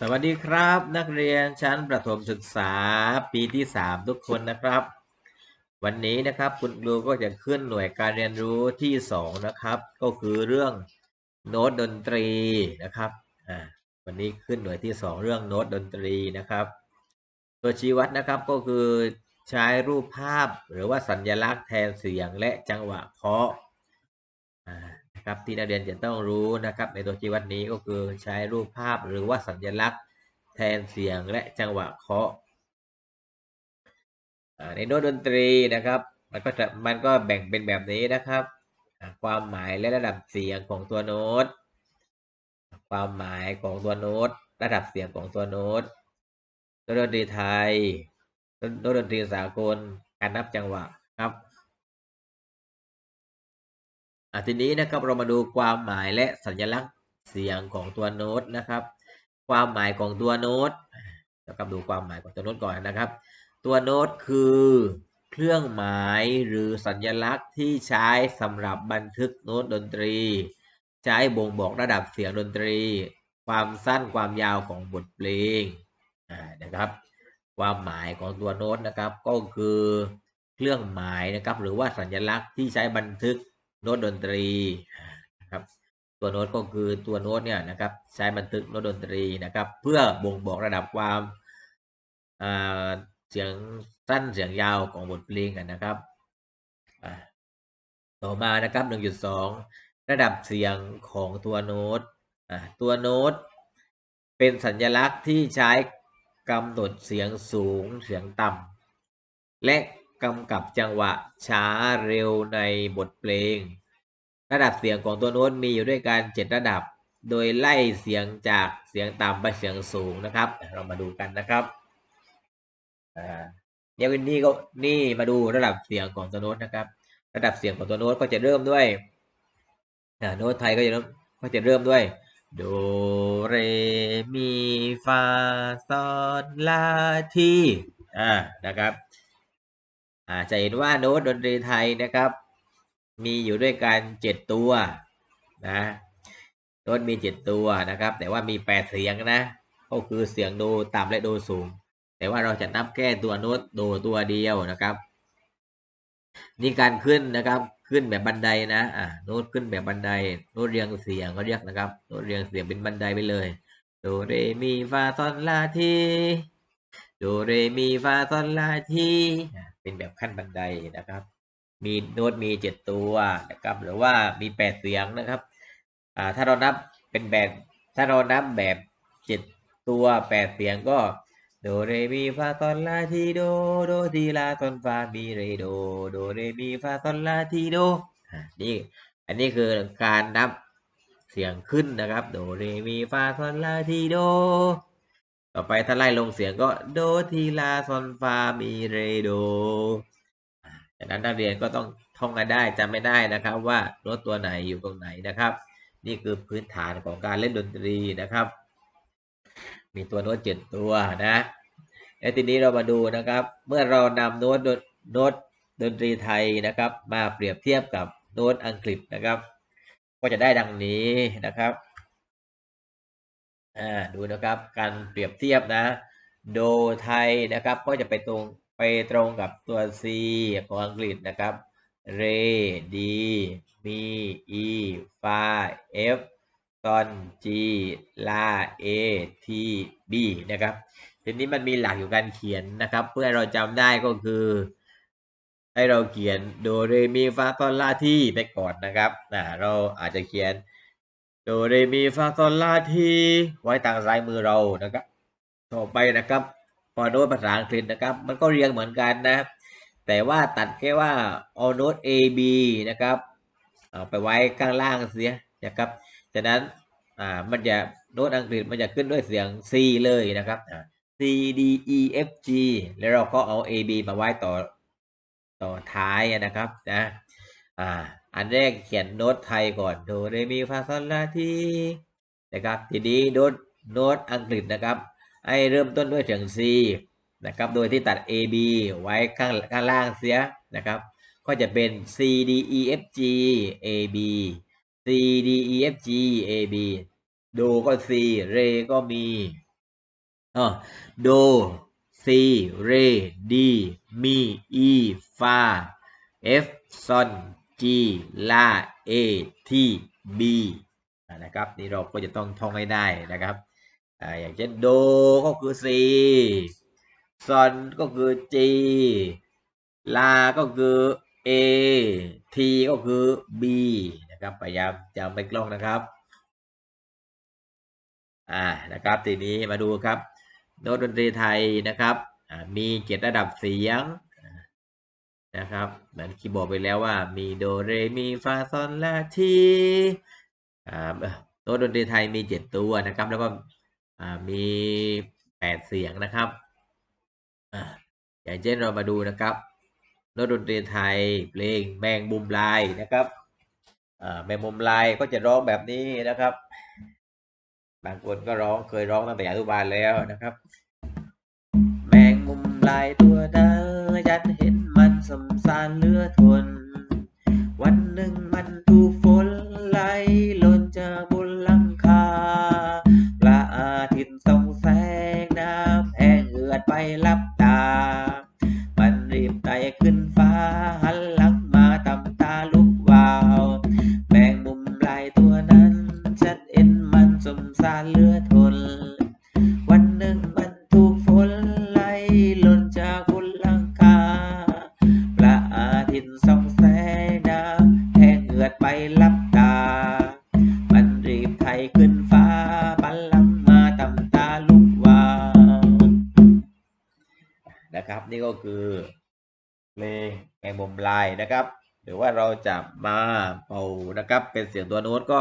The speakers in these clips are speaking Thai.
สวัสดีครับ นักเรียนชั้นประถมศึกษาปีที่ 3 ทุกคนนะครับ วันนี้นะครับคุณครูก็จะขึ้นหน่วยการเรียนรู้ที่ 2 นะครับ ก็คือเรื่องโน้ตดนตรีนะครับอ่าวันนี้ขึ้นหน่วยที่ 2 เรื่องโน้ตดนตรีนะครับ ตัวชี้วัดนะครับก็คือใช้รูปภาพหรือว่าสัญลักษณ์แทนเสียงและจังหวะเคาะ นะครับที่นักเรียนจะต้องรู้นะครับในตัวชี้วัดนี้ก็คือใช้รูปภาพหรือว่าสัญลักษณ์แทนเสียงและจังหวะเคาะในโน้ตดนตรีนะครับ มันก็จะมันก็แบ่งเป็นแบบนี้นะครับ ความหมายและระดับเสียงของตัวโน้ต ความหมายของตัวโน้ต ระดับเสียงของตัวโน้ตโน้ตดนตรีไทยโน้ตดนตรีสากลการนับจังหวะครับ ทีนี้นะครับเรามาดูความหมายและสัญลักษณ์เสียงของตัวโน้ตนะครับ ความหมายของตัวโน้ตนะครับดูความหมายของตัวโน้ตก่อนนะครับ ตัวโน้ตคือเครื่องหมายหรือสัญลักษณ์ที่ใช้สำหรับบันทึกโน้ตดนตรี ใช้บ่งบอกระดับเสียงดนตรี ความสั้นความยาวของบทเพลงนะครับ ความหมายของตัวโน้ตนะครับก็คือเครื่องหมายนะครับหรือว่าสัญลักษณ์ที่ใช้บันทึก โน้ตดนตรีนะครับตัวโน้ตก็คือตัวโน้ตเนี่ยนะครับใช้บันทึกโน้ตดนตรีนะครับ เพื่อบ่งบอกระดับความเสียงสั้นเสียงยาวของบทเพลงกันนะครับต่อมานะครับ 1.2 ระดับเสียงของตัวโน้ตตัวโน้ตเป็นสัญลักษณ์ที่ใช้กำหนดเสียงสูงเสียงต่ำและ กำกับจังหวะช้าเร็วในบทเพลง ระดับเสียงของตัวโน้ตมีอยู่ด้วยกันเจ็ดระดับ โดยไล่เสียงจากเสียงต่ำไปเสียงสูงนะครับ เรามาดูกันนะครับเนี่ยวันนี้ก็นี่มาดูระดับเสียงของตัวโน้ตนะครับ ระดับเสียงของตัวโน้ตก็จะเริ่มด้วยโน้ตไทยก็จะเริ่มก็จะเริ่มด้วยโดเรมีฟาซอลาทีอ่านะครับ อาจะเห็นว่าโน้ตดนตรีไทยนะครับ มีอยู่ด้วยกันเจ็ดตัวนะโน้ตมีเจ็ดตัวนะครับ แต่ว่ามีแปดเสียงนะก็คือเสียงโดต่ำและโดสูง แต่ว่าเราจะนับแค่ตัวโน้ตโดตัวเดียวนะครับ นี่การขึ้นนะครับขึ้นแบบบันไดนะอ่าโน้ตขึ้นแบบบันไดโน้ตเรียงเสียงก็เรียกนะครับโน้ตเรียงเสียงเป็นบันไดไปเลยโดเรมีฟาซอนลาทีโดเรมีฟาซอนลาที เป็นแบบขั้นบันไดนะครับ มีโน้ตมีเจ็ดตัวนะครับ หรือว่ามีแปดเสียงนะครับอ่าถ้าเรานับเป็นแบบถ้าเรานับแบบเจ็ดตัวแปดเสียงก็โดเรมีฟาซอนลาทีโดโดทีลาซอนฟามีเรโดโดเรมีฟาซอนลาทีโดนี่อันนี้คือการนับเสียงขึ้นนะครับ โดเรมีฟาซอนลาทีโด ต่อไปถ้าไล่ลงเสียงก็โดทีลาซอนฟามีเรโดจากนั้นนักเรียนก็ต้องท่องกันได้จำไม่ได้นะครับว่าโน้ตตัวไหนอยู่ตรงไหนนะครับ นี่คือพื้นฐานของการเล่นดนตรีนะครับ มีตัวโน้ตเจ็ดตัวนะแล้วทีนี้เรามาดูนะครับ เมื่อเรานำโน้ตโน้ตดนตรีไทยนะครับ มาเปรียบเทียบกับโน้ตอังกฤษนะครับ ก็จะได้ดังนี้นะครับ อ่าดูนะครับการเปรียบเทียบนะ โดไทยนะครับก็จะไปตรงไปตรงกับตัว C ของอังกฤษนะครับเรดีมีอีฟาเอฟซอนจีลาเอทีบีนะครับทีนี้มันมีหลักอยู่การเขียนนะครับ เพื่อเราจำได้ก็คือ ให้เราเขียนโดเรมีฟาซอนลาทีไปก่อนนะครับนะเราอาจจะเขียน โดเรมีฟาโซลาทีไว้ทางซ้ายมือเรานะครับ ต่อไปนะครับ พอโน้ตภาษาอังกฤษนะครับ มันก็เรียงเหมือนกันนะ แต่ว่าตัดแค่ว่าเอาโน้ต A B นะครับเอาไปไว้ข้างล่างเสียนะครับฉะนั้นอ่ามันจะโน้ตอังกฤษมันจะขึ้นด้วยเสียง C เลยนะครับ C D E F G แล้วเราก็เอา A B มาไว้ต่อต่อท้ายนะครับนะ อ่า อันแรกเขียนโน้ตไทยก่อนโดเรมีฟาซอลลาทีนะครับ ทีนี้โน้ตโน้ตอังกฤษนะครับ ให้เริ่มต้นด้วยเสียง C นะครับ โดยที่ตัด A B ไว้ข้างข้างล่างเสียนะครับ ก็จะเป็น C D E F G A B C D E F G A B โดก็ C เรก็มีอ๋อโดซีเรดีมีอีฟาเอฟซอน จีลาเอทีบีนะครับนี่เราก็จะต้องท่องให้ได้นะครับออย่างเช่นโดก็คือ C ซอนก็คือ G ลา ก็คือ A T ก็คือ B นะครับพยายามจำไปกล้องนะครับอ่านะครับทีนี้มาดูครับโน้ตดนตรีไทยนะครับมีเจ็ดระดับเสียง นะครับเหมือนคีย์บอร์ดไปแล้วว่ามีโดเรมีฟาซอนลาทีอ่าโน้ตดนตรีไทยมีเจ็ดตัวนะครับ แล้วก็มีแปดเสียงนะครับอย่างเช่นเรามาดูนะครับโน้ตดนตรีไทยเพลงแมงมุมลายนะครับแมงมุมลายก็จะร้องแบบนี้นะครับ บางคนก็ร้องเคยร้องตั้งแต่อนุบาลแล้วนะครับ แมงมุมลายตัวนั้นฉันเห็น สมสารเลือทน วันหนึ่งมันถูกฝนไหลหล่นจากบนหลังคาพระอาทิตย์ส่องแสงน้ำแห้งเอือดไปรับตา มันรีบไต่ขึ้นฟ้า เป็นเสียงตัวโน้ตก็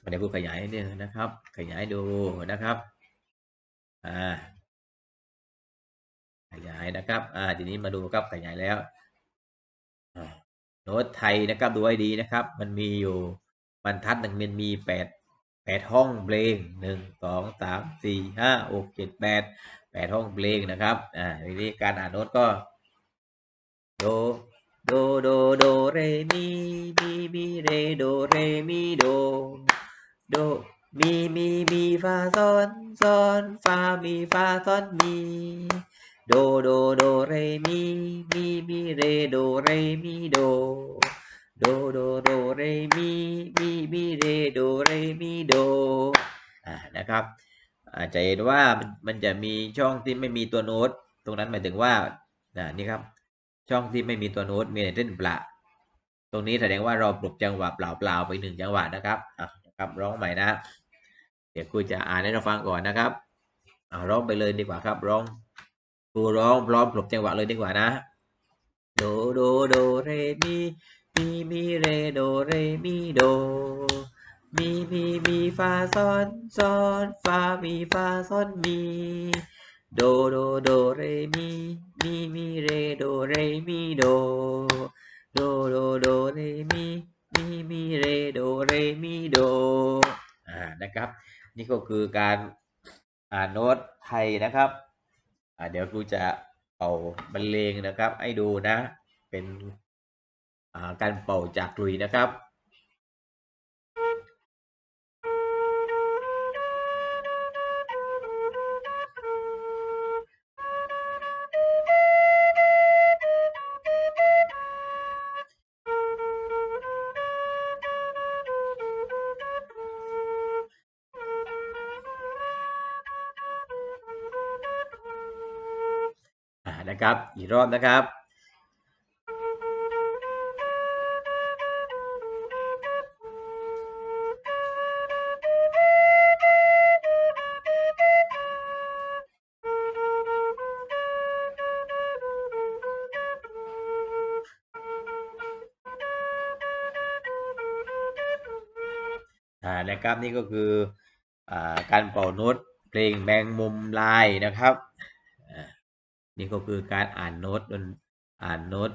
ไม่ได้พูดขยายนี่นะครับ ขยายดูนะครับอ่าขยายนะครับ อ่า ทีนี้มาดูครับขยายแล้วโน้ตไทยนะครับดูให้ดีนะครับ มันมีอยู่บรรทัดหนึ่งมันมีแปดแปดห้องเพลงหนึ่งสองสามสี่ห้าหกเจ็ดแปดแปดห้องเพลงนะครับ อ่าทีนี้การอ่านโน้ตก็โด โดโดโดเรมีมีมีเรโดเรมีโดโดมีมีมีฟาซอนซอนฟามีฟาซอนมีโดโดโดเรมีมีมีเรโดเรมีโดโดโดโดเรมีมีมีเรโดเรมีโดอ่านะครับอาจจะเห็นว่ามันจะมีช่องที่ไม่มีตัวโน้ต ตรงนั้นหมายถึงว่านี่ครับ ช่องที่ไม่มีตัวโน้ตมีแต่เส้นประตรงนี้แสดงว่าเราปลุกจังหวะเปล่าๆไปหนึ่งจังหวะนะครับอะครับร้องใหม่นะ เดี๋ยวครูจะอ่านให้เราฟังก่อนนะครับเอาร้องไปเลยดีกว่าครับ ร้องครูร้องพร้อมปลุกจังหวะเลยดีกว่านะ โดโดโดเรมีมีมีเรโดเรมีโดมีมีมีฟาซอนซอนฟามีฟาซอนมี โดโดโดเรมีมีมีเรโดเรมีโดโดโดโดเรมีมีมีเรโดเรมีโดอ่านะครับ นี่ก็คือการอ่านโน้ตไทยนะครับอ่าเดี๋ยวครูจะเป่าบรรเลงนะครับ ให้ดูนะ เป็นการเป่าจากกลุยนะครับ นะครับ อีกรอบนะครับ อ่า นะครับ นี่ก็คือ อ่า การเป่าโน้ตเพลงแมงมุมลายนะครับ นี่ก็คือการอ่านโน้ตดนอ่านโน้ต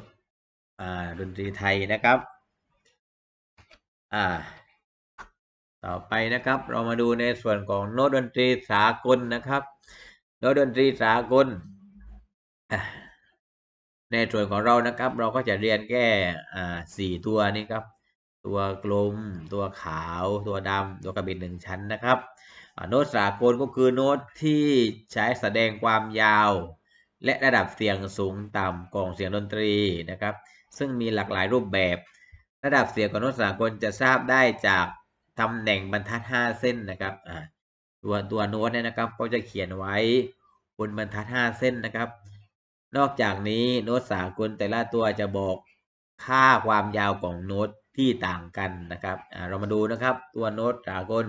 อ่าดนตรีไทยนะครับอ่าต่อไปนะครับเรามาดูในส่วนของโน้ตดนตรีสากลนะครับ โน้ตดนตรีสากล ในส่วนของเรานะครับ เราก็จะเรียนแค่สี่ตัวนี้ครับ ตัวกลม ตัวขาว ตัวดำตัวกระบ็ดหนึ่งชั้นนะครับโน้ตสากลก็คือโน้ตที่ใช้แสดงความยาว และระดับเสียงสูงต่ำของเสียงดนตรีนะครับ ซึ่งมีหลากหลายรูปแบบ ระดับเสียงของโน้ตสากลจะทราบได้จากตำแหน่งบรรทัด 5 เส้นนะครับตัวตัวโน้ตเนี่ยนะครับก็จะเขียนไว้บนบรรทัด 5 เส้นนะครับ นอกจากนี้โน้ตสากลแต่ละตัวจะบอกค่าความยาวของโน้ตที่ต่างกันนะครับเรามาดูนะครับ ตัวโน้ตสากล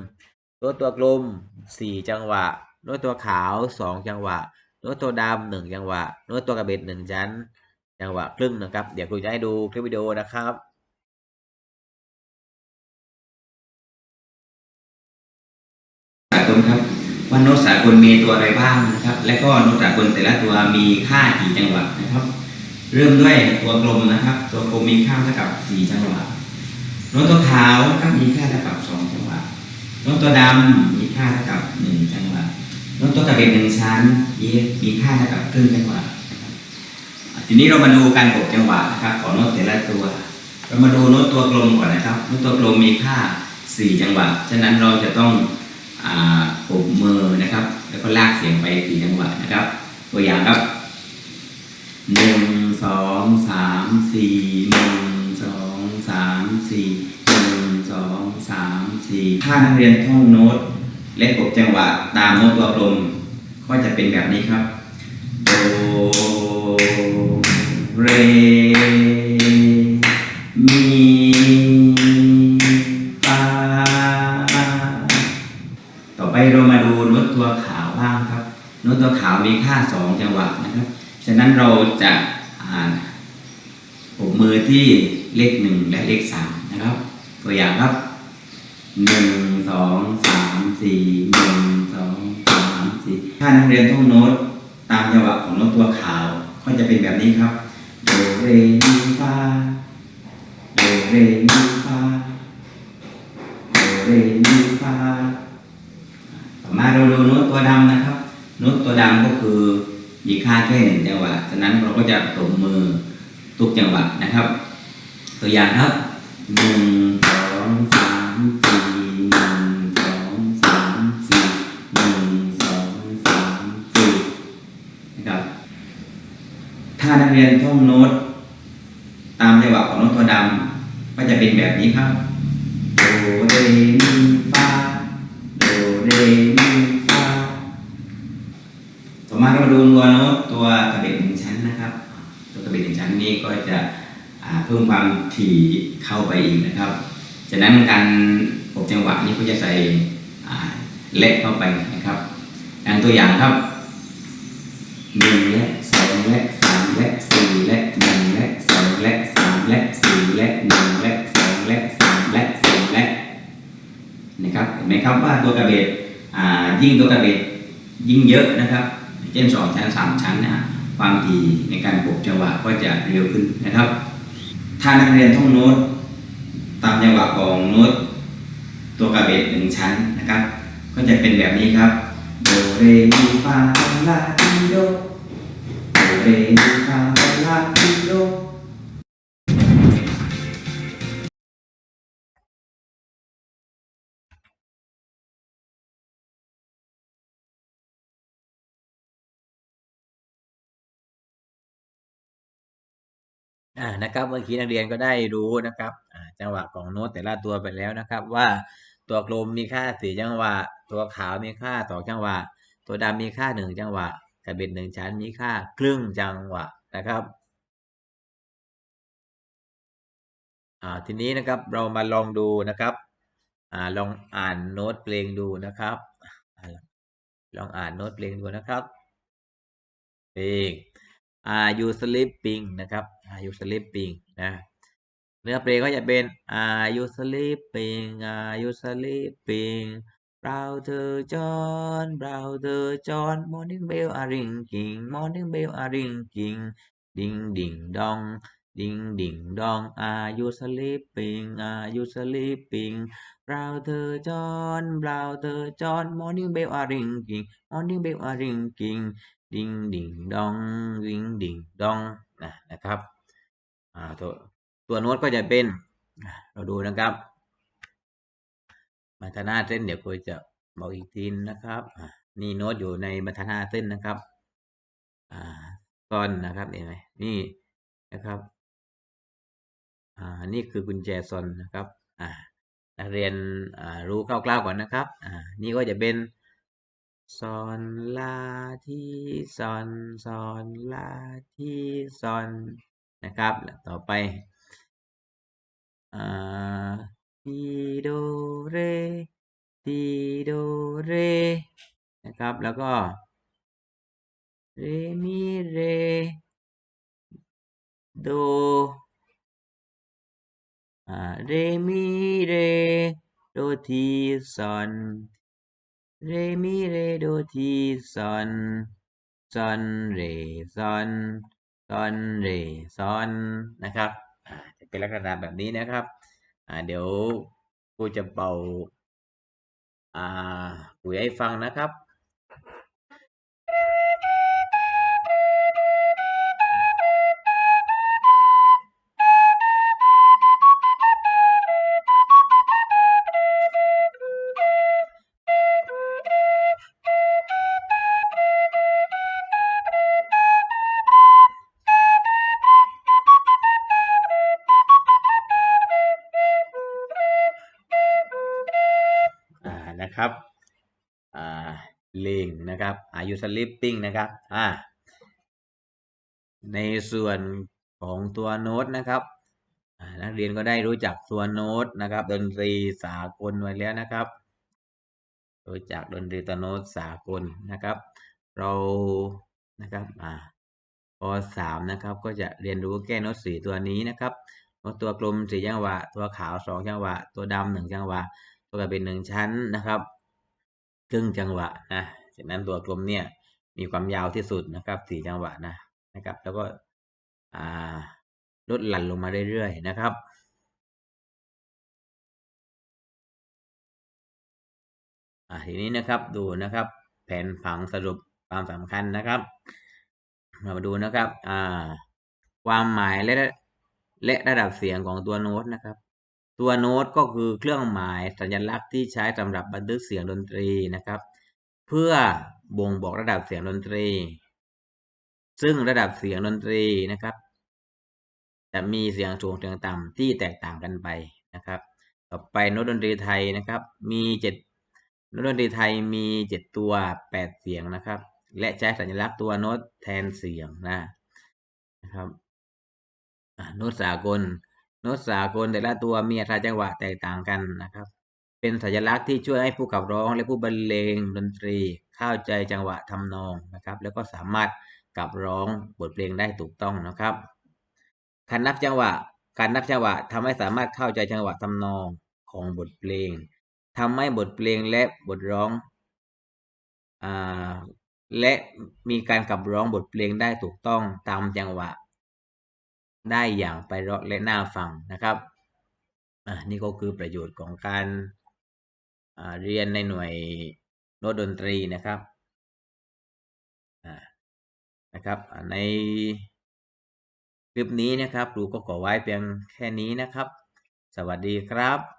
โน้ตตัวกลม 4 จังหวะโน้ตตัวขาว 2 จังหวะ โน้ตตัวดำหนึ่งจังหวะโน้ตตัวกระเบ็ดหนึ่งชั้นจังหวะครึ่งนะครับ เดี๋ยวครูจะให้ดูคลิปวิดีโอนะครับสากลครับว่าโน้ตสากลมีตัวอะไรบ้างนะครับ และก็โน้ตสากลแต่ละตัวมีค่ากี่จังหวะนะครับ เริ่มด้วยตัวกลมนะครับ ตัวกลมมีค่าเท่ากับ4จังหวะโน้ตตัวขาวก็มีค่าเท่ากับ2จังหวะโน้ตตัวดำมีค่าเท่ากับ1จังหวะ โน้ตตัวกระเบ็ดหนึ่งชั้นมีมีค่าเท่ากับครึ่งจังหวะทีนี้เรามาดูการบวกจังหวะนะครับของโน้ตแต่ละตัว เรามาดูโน้ตตัวกลมก่อนนะครับโน้ตตัวกลมมีค่า 4 จังหวะ ฉะนั้นเราจะต้องอ่าปรบมือนะครับ แล้วก็ลากเสียงไปสี่จังหวะนะครับ ตัวอย่างครับหนึ่งสองสามสี่หนึ่งสองสามสี่หนึ่งสองสามสี่ถ้านักเรียนท่องโน้ต และปรบจังหวะตามโน้ตตัวลมก็จะเป็นแบบนี้ครับโดเรมีฟาต่อไปเรามาดูโน้ตตัวขาวบ้างครับโน้ตตัวขาวมีค่า2จังหวะนะครับ ฉะนั้นเราจะอ่านปรบมือที่เลข1และเลข3นะครับ ตัวอย่างครับหนึ่งสอง 1 2 3 4 1 2 3 4ถ้านักเรียนท่องโน้ตตามจังหวะของโน้ตตัวขาวก็จะเป็นแบบนี้ครับโดเรมีฟาโดเรมีฟาโดเรมีฟาต่อมาเราดูโน้ตตัวดำนะครับโน้ตตัวดำก็คือมีค่าแค่หนึ่งจังหวะฉะนั้นเราก็จะตบมือทุกจังหวะนะครับ ตัวอย่างครับหนึ่ง รียนท่องโน้ต ตามจังหวะของโน้ตตัวดำก็จะเป็นแบบนี้ครับโดเรมีฟาโดเรมีฟาต่อมาเรามาดูตัวโน้ตตัวกระเบ็ดหนึ่งชั้นนะครับ ตัวกระเบ็ดหนึ่งชั้นนี้ก็จะเพิ่มความถี่เข้าไปอีกนะครับฉะนั้นการปกจังหวะนี้ก็จะใส่เล็กเข้าไปนะครับอย่างตัวอย่างครับหนึ่งและสองและสามและสี่และหนึ่งและสองและสามและสี่และหนึ่งและสองและสามและสี่และ นะครับว่าตัวกระเบ็ดอ่ายิ่งตัวกระเบ็ดยิ่งเยอะนะครับ เช่นสองชั้นสามชั้นนะความถี่ในการปลุกจังหวะก็จะเร็วขึ้นนะครับ ถ้านักเรียนท่องโน้ตตามจังหวะของโน้ตตัวกระเบ็ดหนึ่งชั้นนะครับ ก็จะเป็นแบบนี้ครับโดเรมีฟาลาติโดโดเรมี อ่านะครับเมื่อกี้นักเรียนก็ได้รู้นะครับจังหวะของโน้ตแต่ละตัวไปแล้วนะครับ ว่าตัวกลมมีค่าสี่จังหวะ ตัวขาวมีค่าสองจังหวะ ตัวดำมีค่าหนึ่งจังหวะกระเบ็ดหนึ่งชั้นมีค่าครึ่งจังหวะนะครับอ่าทีนี้นะครับเรามาลองดูนะครับอ่าลองอ่านโน้ตเพลงดูนะครับอลองอ่านโน้ตเพลงดูนะครับเพลง Are you sleeping นะครับ Are you sleeping นะเนื้อเพลงก็จะเป็น Are you sleeping Are you sleeping เราเธอจอนเราเธอจอน Morning bell are ringing Morning bell are ringing ดิงดิงดองดิงดิงดอง Are you sleeping Are you sleeping เราเธอจอนเราเธอจอน Morning bell are ringing Morning bell are ringing ดิงดิงดองดิงดิงดองนะนะครับ ตัวตัวโน้ตก็จะเป็น เราดูนะครับมัทนาเส้นเดี๋ยวครูจะบอกอีกทีนะครับนี่โน้ตอยู่ในมัทนาเส้นนะครับก้อนนะครับเห็นไหมนี่นะครับอ่านี่คือกุญแจซอนนะครับอ่านักเรียนอ่ารู้คร่าวๆก่อนนะครับอ่านี่ก็จะเป็นซอนลาทีซอนซอนลาทีซอน นะครับ ต่อไปอ่าทีโดเรทีโดเรนะครับ แล้วก็เรมีเรโดอ่าเรมีเรโดทีซอนเรมีเรโดทีซอนซอนเรซอน ซอนเรซอนนะครับจะเป็นลักษณะแบบนี้นะครับเดี๋ยวครูจะเป่าอ่าคุยให้ฟังนะครับ นะครับอ่าลิงนะครับอายุ sleeping นะครับอ่าในส่วนของตัวโน้ตนะครับนักเรียนก็ได้รู้จักตัวโน้ตนะครับ ดนตรีสากลไว้แล้วนะครับ รู้จักดนตรีตัวโน้ตสากลนะครับ เรานะครับอ่าปสามนะครับก็จะเรียนรู้แก้โน้ตสี่ตัวนี้นะครับโน้ตตัวกลมสี่จังหวะ ตัวขาวสองจังหวะ ตัวดำหนึ่งจังหวะ ตัวกระเป็นหนึ่งชั้นนะครับครึ่งจังหวะนะจากนั้นตัวกลมเนี่ยมีความยาวที่สุดนะครับสี่จังหวะนะนะครับ แล้วก็ลดหลั่นลงมาเรื่อยๆนะครับอ่าทีนี้นะครับดูนะครับ แผนผังสรุปความสำคัญนะครับเรามาดูนะครับอ่าความหมายและและระดับเสียงของตัวโน้ตนะครับ ตัวโน้ตก็คือเครื่องหมายสัญลักษณ์ที่ใช้สำหรับบันทึกเสียงดนตรีนะครับ เพื่อบ่งบอกระดับเสียงดนตรี ซึ่งระดับเสียงดนตรีนะครับ จะมีเสียงสูงเสียงต่ำที่แตกต่างกันไปนะครับ ต่อไปโน้ตดนตรีไทยนะครับ มีเจ็ดโน้ตดนตรีไทยมีเจ็ดตัวแปดเสียงนะครับ และใช้สัญลักษณ์ตัวโน้ตแทนเสียงนะนะครับโน้ตสากล น้ตสากลแต่ละตัวมีอัตราจังหวะแตกต่างกันนะครับ เป็นสัญลักษณ์ที่ช่วยให้ผู้ขับร้องและผู้บรรเลงดนตรีเข้าใจจังหวะทำนองนะครับ แล้วก็สามารถกลับร้องบทเพลงได้ถูกต้องนะครับการนับจังหวะ การนับจังหวะทำให้สามารถเข้าใจจังหวะทำนองของบทเพลงทำให้บทเพลงและบทร้องอและมีการขับร้องบทเพลงได้ถูกต้องตามจังหวะ ได้อย่างไพเราะและน่าฟังนะครับอ่านี่ก็คือประโยชน์ของการอ่าเรียนในหน่วยโน้ตดนตรีนะครับอ่านะครับในคลิปนี้นะครับครูก็ขอไว้เพียงแค่นี้นะครับ สวัสดีครับ